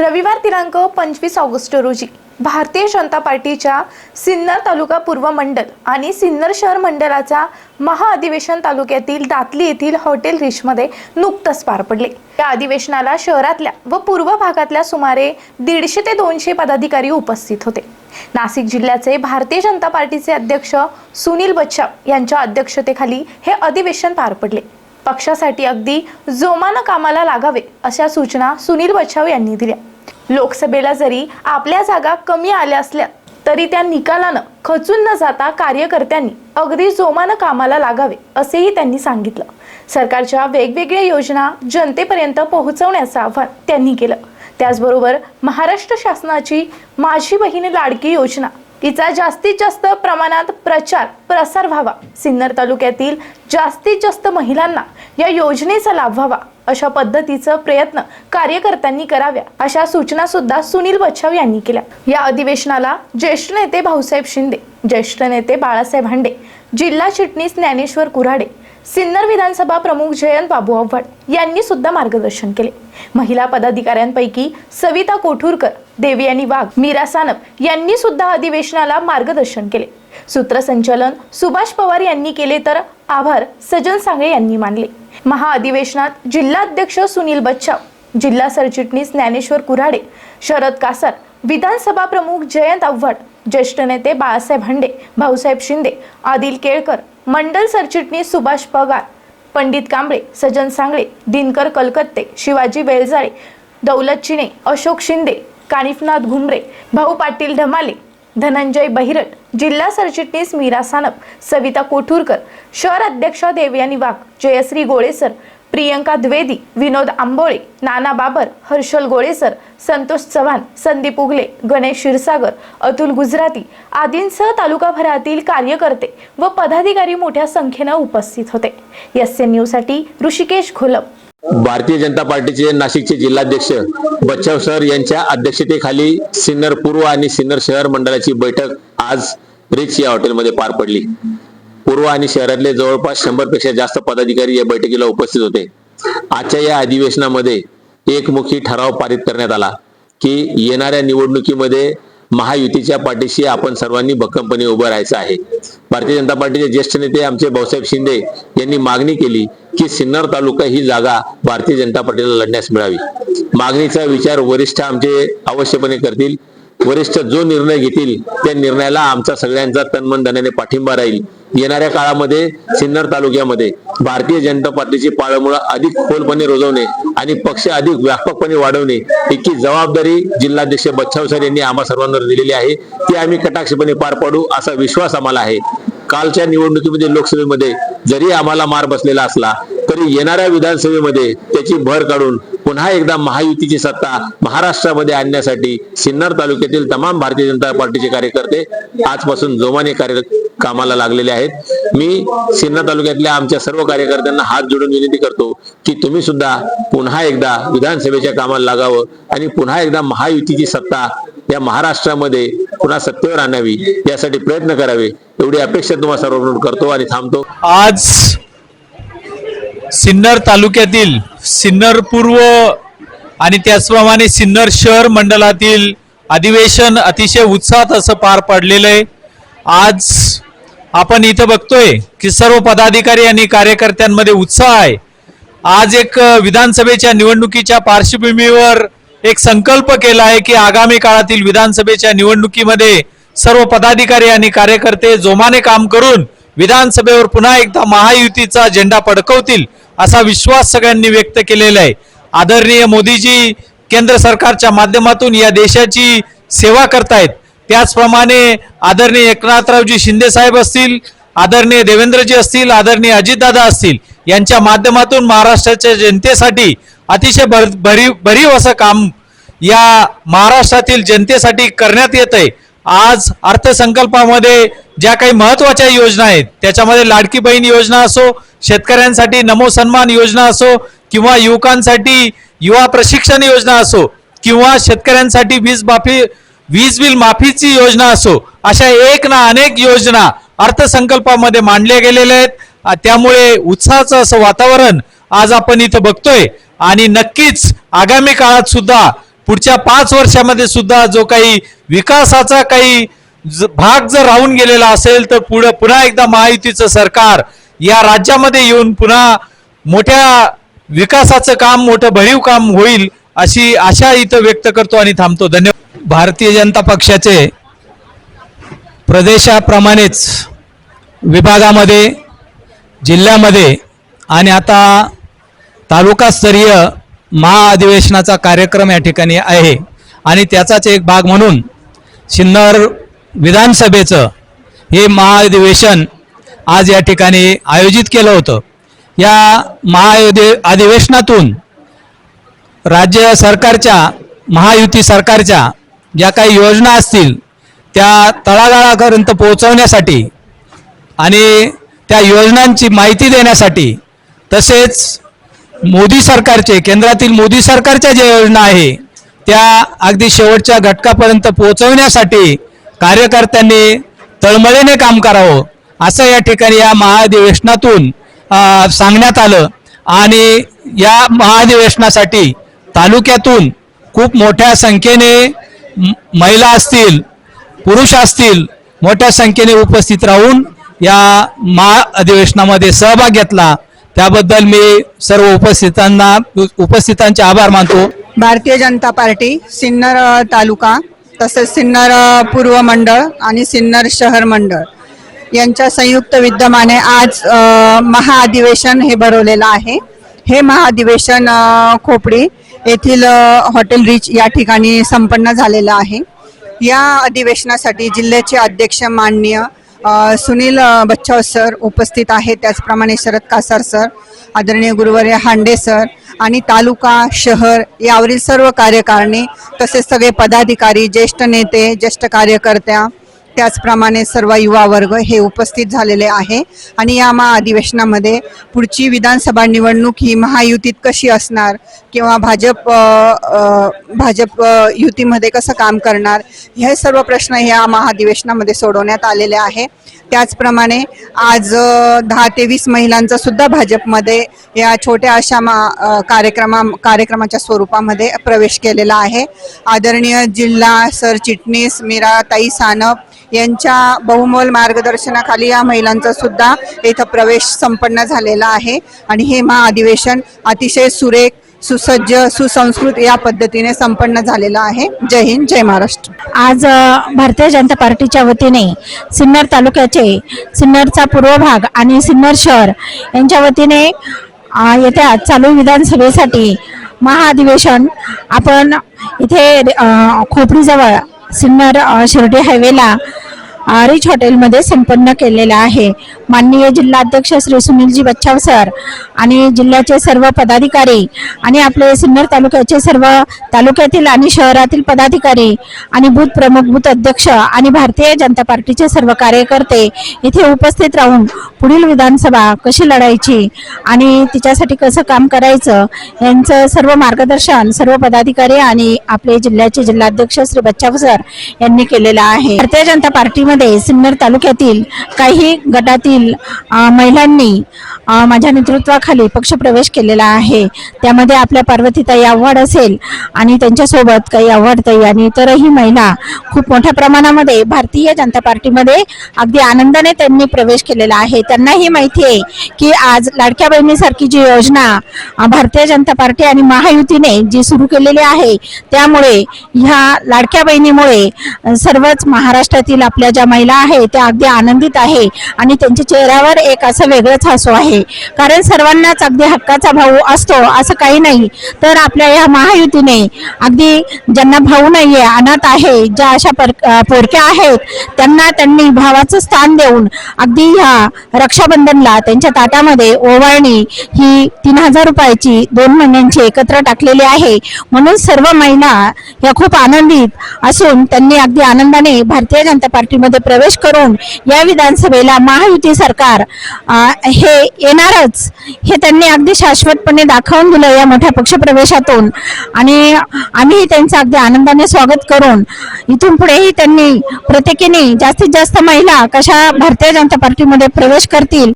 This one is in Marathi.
रविवार दिनांक पंचवीस ऑगस्ट रोजी भारतीय जनता पार्टीच्या सिन्नर तालुका पूर्व मंडल आणि सिन्नर शहर मंडळाचा महाअधिवेशन तालुक्यातील दातली येथील हॉटेल रिचमध्ये नुकतंच पार पडले. या अधिवेशनाला शहरातल्या व पूर्व भागातल्या सुमारे दीडशे ते दोनशे पदाधिकारी उपस्थित होते. नाशिक जिल्ह्याचे भारतीय जनता पार्टीचे अध्यक्ष सुनील बच्छाव यांच्या अध्यक्षतेखाली हे अधिवेशन पार पडले. पक्षासाठी अगदी जोमानं कामाला लागावे अशा सूचना सुनील बच्छाव यांनी दिल्या. लोकसभेला जरी आपल्या जागा कमी आल्या असल्या तरी त्या निकालानं खचून न जाता कार्यकर्त्यांनी अगदी जोमानं कामाला लागावे असेही त्यांनी सांगितलं. सरकारच्या वेगवेगळ्या योजना जनतेपर्यंत पोहोचवण्याचं आवाहन त्यांनी केलं. त्याचबरोबर महाराष्ट्र शासनाची माझी बहीण लाडकी योजना तिचा जास्तीत जास्त प्रमाणात प्रचार प्रसार व्हावा. सिन्नर तालुक्यातील जास्तीत जास्त महिलांना या योजनेचा लाभ व्हावा अशा पद्धतीचं प्रयत्न कार्यकर्त्यांनी कराव्या अशा सूचना सुद्धा सुनील बच्छाव यांनी केल्या. या अधिवेशनाला ज्येष्ठ नेते भाऊसाहेब शिंदे ज्येष्ठ नेते बाळासाहेब हांडे जिल्हा चिटणीस ज्ञानेश्वर कुऱ्हाडे सिन्नर विधानसभा प्रमुख जयंत बाबू आव्हाड यांनी सुद्धा मार्गदर्शन केले. महिला पदाधिकाऱ्यांपैकी सविता कोठूरकर देवी आणि वाघ मीरा सानप यांनी सुद्धा अधिवेशनाला मार्गदर्शन केले. सूत्रसंचालन सुभाष पवार यांनी केले तर आभार सजन सांगळे यांनी मानले. महाअधिवेशनात जिल्हाध्यक्ष सुनील बच्चाव जिल्हा सरचिटणीस ज्ञानेश्वर कुऱ्हाडे शरद कासार विधानसभा प्रमुख जयंत आव्हाड ज्येष्ठ नेते बाळासाहेब हंडे भाऊसाहेब शिंदे आदिल केळकर मंडल सरचिटणीस सुभाष पगार पंडित कांबळे सजन सांगळे दिनकर कलकत्ते शिवाजी वेलजाळे दौलत चिने अशोक शिंदे कानिफनाथ घुमरे भाऊ पाटील ढमाले धनंजय बहिरट जिल्हा सरचिटणीस मीरा सानप सविता कोठूरकर शहर अध्यक्ष देवयानी वाघ जयश्री गोळेसर प्रियंका द्वेदी विनोद आंबोळे नाना बाबर हर्षल गोळेसर संतोष चव्हाण संदीप उगले गणेश क्षीरसागर अतुल गुजराती आदींसह तालुकाभरातील कार्यकर्ते व पदाधिकारी मोठ्या संख्येनं उपस्थित होते. एस एन न्यूजसाठी ऋषिकेश घोलप भारतीय जनता पार्टीचे नाशिकचे जिल्हाध्यक्ष बच्चाव सर यांच्या अध्यक्षतेखाली सिन्नर पूर्व आणि सिन्नर शहर मंडळाची बैठक आज रिच या हॉटेलमध्ये पार पडली. पूर्व आणि शहरातले जवळपास शंभरपेक्षा जास्त पदाधिकारी या बैठकीला उपस्थित होते. आजच्या या अधिवेशनामध्ये एकमुखी ठराव पारित करण्यात आला की येणाऱ्या निवडणुकीमध्ये महायुतीच्या पाठीशी आपण सर्वांनी भक्कमपणे उभं राहायचं आहे. भारतीय जनता पार्टीचे ज्येष्ठ नेते आमचे भाऊसाहेब शिंदे यांनी मागणी केली की सिन्नर तालुका ही जागा भारतीय जनता पार्टीला लढण्यास मिळावी. मागणीचा विचार वरिष्ठ आमचे अवश्यपणे करतील. वरिष्ठ जो निर्णय घेतील त्या निर्णयाला आमचा सगळ्यांचा तन्मन धनाने पाठिंबा राहील. येणाऱ्या काळामध्ये सिन्नर तालुक्यामध्ये भारतीय जनता पार्टीची पाळमुळं अधिक खोलपणे रुजवणे आणि पक्ष अधिक व्यापकपणे वाढवणे इतकी जबाबदारी जिल्हाध्यक्ष बच्छाव सर यांनी आम्हा सर्वांवर दिलेली आहे. ती आम्ही कटाक्षपणे पार पाडू असा विश्वास आम्हाला आहे. कालच्या निवडणुकीमध्ये लोकसभेमध्ये जरी आम्हाला मार बसलेला असला तरी येणाऱ्या विधानसभेमध्ये त्याची भर काढून पुन्हा एकदा महायुतीची सत्ता महाराष्ट्रामध्ये आणण्यासाठी सिन्नर तालुक्यातील तमाम भारतीय जनता पार्टीचे कार्यकर्ते आजपासून जोमाने कार्य कामाला लागलेले आहेत. मी सिन्नर तालुक्यातल्या आमच्या सर्व कार्यकर्त्यांना हात जोडून विनंती करतो की तुम्ही सुद्धा पुन्हा एकदा विधानसभेच्या कामाला लागावं आणि पुन्हा एकदा महायुतीची सत्ता या महाराष्ट्रामध्ये पुन्हा सत्तेवर आणावी यासाठी प्रयत्न करावे एवढी अपेक्षा तुम्हाला सर्व करतो आणि थांबतो. आज सिन्नर तालुक्यातील सिन्नर पूर्व आणि त्याचप्रमाणे सिन्नर शहर मंडळातील अधिवेशन अतिशय उत्साहात असं पार पडलेलं आहे. आज आपण इथं बघतोय की सर्व पदाधिकारी आणि कार्यकर्त्यांमध्ये उत्साह आहे. आज एक विधानसभेच्या निवडणुकीच्या पार्श्वभूमीवर एक संकल्प केला आहे की आगामी काळातील विधानसभेच्या निवडणुकीमध्ये सर्व पदाधिकारी आणि कार्यकर्ते जोमाने काम करून विधानसभेवर पुन्हा एकदा महायुतीचा झेंडा पडकवतील असा विश्वास सगळ्यांनी व्यक्त केलेला आहे. आदरणीय मोदीजी केंद्र सरकारच्या माध्यमातून या देशाची सेवा करतायत. त्याचप्रमाणे आदरणीय एकनाथरावजी शिंदे साहेब असतील आदरणीय देवेंद्रजी असतील आदरणीय अजितदादा असतील यांच्या माध्यमातून महाराष्ट्राच्या जनतेसाठी अतिशय भर भरीव भरीव असं काम या महाराष्ट्रातील जनतेसाठी करण्यात येत आहे आज अर्थसंकल्पामध्ये ज्या काही महत्त्वाच्या योजना आहेत त्याच्यामध्ये लाडकी बहीण योजना असो शेतकऱ्यांसाठी नमो सन्मान योजना असो किंवा युवकांसाठी युवा प्रशिक्षण योजना असो किंवा शेतकऱ्यांसाठी वीज माफी वीज बिल माफीची योजना असो अशा एक ना अनेक योजना अर्थसंकल्पामध्ये मांडल्या गेलेल्या आहेत. त्यामुळे उत्साहाचं असं वातावरण आज आपण इथं बघतोय. आणि नक्कीच आगामी काळात सुद्धा पुढच्या पाच वर्षामध्ये सुद्धा जो काही विकासाचा काही ज- भाग जर राहून गेलेला असेल तर पुढे पुन्हा एकदा महायुतीचं सरकार या राज्यामध्ये येऊन पुन्हा मोठ्या विकासाचं काम मोठं भरीव काम होईल अशी आशा इथं व्यक्त करतो आणि थांबतो. धन्यवाद. भारतीय जनता पक्षाचे प्रदेशाप्रमाणेच विभागामध्ये जिल्ह्यामध्ये आणि आता तालुकास्तरीय महाअधिवेशनाचा कार्यक्रम या ठिकाणी आहे. आणि त्याचाच एक भाग म्हणून सिन्नर विधानसभेचं हे महाअधिवेशन आज या ठिकाणी आयोजित केलं होतं. या महाअधि अधिवेशनातून राज्य सरकारच्या महायुती सरकारच्या ज्या काही योजना असतील त्या तळागाळापर्यंत पोहोचवण्यासाठी आणि त्या योजनांची माहिती देण्यासाठी तसेच मोदी सरकारचे केंद्रातील मोदी सरकारच्या ज्या योजना आहे त्या अगदी शेवटच्या घटकापर्यंत पोहोचवण्यासाठी कार्यकर्त्यांनी तळमळीने काम करावं असं या ठिकाणी या महाधिवेशनातून सांगण्यात आलं. आणि या महाधिवेशनासाठी तालुक्यातून खूप मोठ्या संख्येने महिला असतील पुरुष असतील मोठ्या संख्येने उपस्थित राहून या महाअधिवेशनामध्ये सहभाग घेतला. त्याबद्दल मी सर्व उपस्थितांना उपस्थितांचे आभार मानतो. भारतीय जनता पार्टी सिन्नर तालुका तसेच सिन्नर पूर्व मंडळ आणि सिन्नर शहर मंडळ यांच्या संयुक्त विद्यमाने आज महाअधिवेशन हे भरवलेलं आहे. हे महाअधिवेशन खोपडी येथील हॉटेल रिच या ठिकाणी संपन्न झालेलं आहे. या अधिवेशनासाठी जिल्ह्याचे अध्यक्ष माननीय सुनील बच्चाव बच्छाव सर उपस्थित आहेत. त्याचप्रमाणे शरद कासार सर आदरणीय गुरुवर्य हांडे सर आणि तालुका शहर यावरील सर्व कार्यकारिणी तसेच सगळे पदाधिकारी ज्येष्ठ नेते ज्येष्ठ कार्यकर्त्या त्याचप्रमाणे सर्व युवा वर्ग हे उपस्थित झालेले आहे. आणि या महाअधिवेशनामध्ये पुढची विधानसभा निवडणूक ही महायुतीत कशी असणार किंवा भाजप भाजप युतीमध्ये कसं काम करणार हे सर्व प्रश्न ह्या महाधिवेशनामध्ये सोडवण्यात आलेले आहे. त्याचप्रमाणे आज दहा ते वीस महिलांचा सुद्धा भाजपमध्ये या छोट्या अशा मा कार्यक्रमा कार्यक्रमाच्या स्वरूपामध्ये प्रवेश केलेला आहे. आदरणीय जिल्हा सरचिटणीस मीराताई सानप यांच्या बहुमोल मार्गदर्शनाखाली या महिलांचा सुद्धा इथं प्रवेश संपन्न झालेला आहे. आणि हे महाअधिवेशन अतिशय सुरेख सुसज्ज सुसंस्कृत या पद्धतीने संपन्न झालेलं आहे. जय हिंद जय महाराष्ट्र. आज भारतीय जनता पार्टीच्या वतीने सिन्नर तालुक्याचे सिन्नरचा पूर्व भाग आणि सिन्नर शहर यांच्या वतीने येत्या चालू विधानसभेसाठी महाअधिवेशन आपण इथे खोपडीजवळ सिन्नर अ, शिर्डी हायवेला रिच हॉटेलमध्ये संपन्न केलेला आहे. माननीय जिल्हाध्यक्ष श्री सुनीलजी बच्छाव सर आणि जिल्ह्याचे सर्व पदाधिकारी आणि आपले सिन्नर तालुक्याचे सर्व तालुक्यातील आणि शहरातील पदाधिकारी आणि बूथ प्रमुख बूथ अध्यक्ष आणि भारतीय जनता पार्टीचे सर्व कार्यकर्ते इथे उपस्थित राहून पुढील विधानसभा कशी लढायची आणि तिच्यासाठी कसं काम करायचं यांचं सर्व मार्गदर्शन सर्व पदाधिकारी आणि आपले जिल्ह्याचे जिल्हाध्यक्ष श्री बच्चाव सर यांनी केलेलं आहे. भारतीय जनता पार्टीमध्ये सिन्नर तालुक्यातील काही गटातील महिलांनी माझ्या नेतृत्वाखाली पक्षप्रवेश केलेला आहे. त्यामध्ये आपल्या पार्वतीताई आव्हाड असेल आणि त्यांच्यासोबत काही आव्हाडताई आणि इतरही महिला खूप मोठ्या प्रमाणामध्ये भारतीय जनता पार्टीमध्ये अगदी आनंदाने त्यांनी प्रवेश केलेला आहे. त्यांनाही माहिती आहे की आज लाडक्या बहिणीसारखी जी योजना भारतीय जनता पार्टी आणि महायुतीने जी सुरू केलेली आहे त्यामुळे ह्या लाडक्या बहिणीमुळे सर्वच महाराष्ट्रातील आपल्या ज्या महिला आहे त्या अगदी आनंदित आहे आणि त्यांच्या चेहऱ्यावर एक असं वेगळंच हसू आहे. कारण सर्वांनाच अगदी हक्काचा भाऊ असतो असं काही नाही. तर आपल्या या महायुतीने अगदी ज्यांना भाऊ नाहीये अनाथ आहे ज्या अशा पर पोरक्या आहेत त्यांना त्यांनी भावाचं स्थान देऊन अगदी ह्या रक्षाबंधनला त्यांच्या ताटामध्ये ओवाळणी ही तीन हजार रुपयाची दोन महिन्यांची एकत्र टाकलेली आहे. म्हणून सर्व महिला या खूप आनंदित असून त्यांनी अगदी आनंदाने भारतीय जनता पार्टीमध्ये प्रवेश करून या विधानसभेला महायुती सरकार हे येणारच हे त्यांनी अगदी शाश्वतपणे दाखवून दिलं या मोठ्या पक्षप्रवेशातून. आणि आम्ही त्यांचं अगदी आनंदाने स्वागत करून इथून पुढेही त्यांनी प्रत्येकीने जास्तीत जास्त महिला कशा भारतीय जनता पार्टीमध्ये प्रवेश करतील